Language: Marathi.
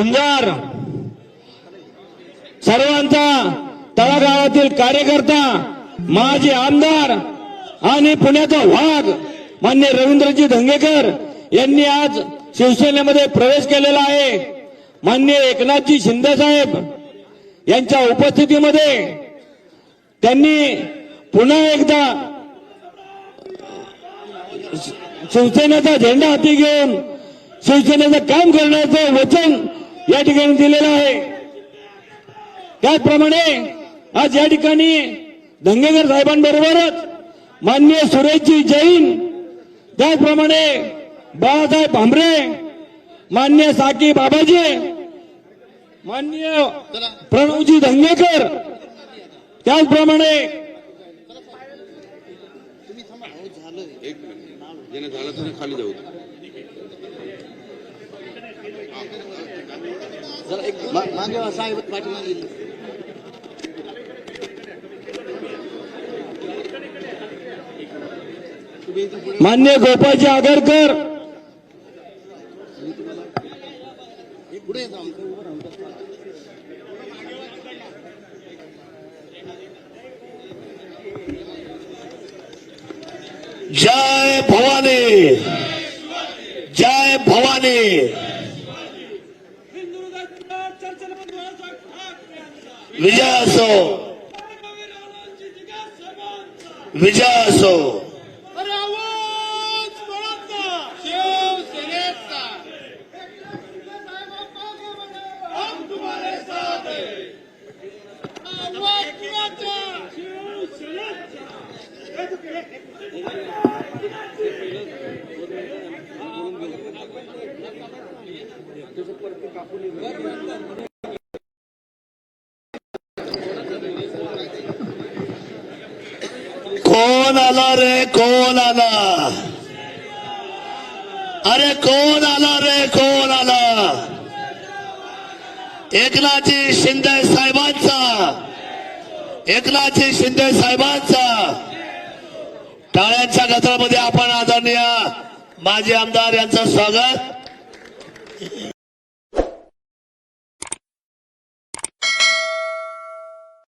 झुंजार. सर्वांचा तळागाळातील कार्यकर्ता माजी आमदार आणि पुण्याचा वाघ मान्य रवींद्रजी धंगेकर यांनी आज शिवसेनेमध्ये प्रवेश केलेला आहे. मान्य एकनाथजी शिंदे साहेब यांच्या उपस्थितीमध्ये त्यांनी पुन्हा एकदा शिवसेनेचा झेंडा हाती घेऊन शिवसेनेचं काम करण्याचं वचन या ठिकाणी दिलेला आहे. त्याचप्रमाणे आज या ठिकाणी धंगेकर साहेबांबरोबरच माननीय सुरेशजी जैन त्याचप्रमाणे बाळासाहेब भांबरे मान्य साकी बाबाजी मान्य प्रणवजी धंगेकर त्याचप्रमाणे एक झालं खाली जाऊ दे. मागे साहेब पाठीमागे मान्य गोपाळजी आगरकर. पुढे येतो आमचं. उभं राहून जय भवानी. जय भवानी. विजय असो. विजय असो. कोण आला रे कोण आला? अरे कोण आला रे कोण आला? एकनाथजी शिंदे साहेबांचा. एकनाथजी शिंदे साहेबांचा. टाळ्यांच्या गजरामध्ये आपण आदरणीय माजी आमदार यांचं स्वागत.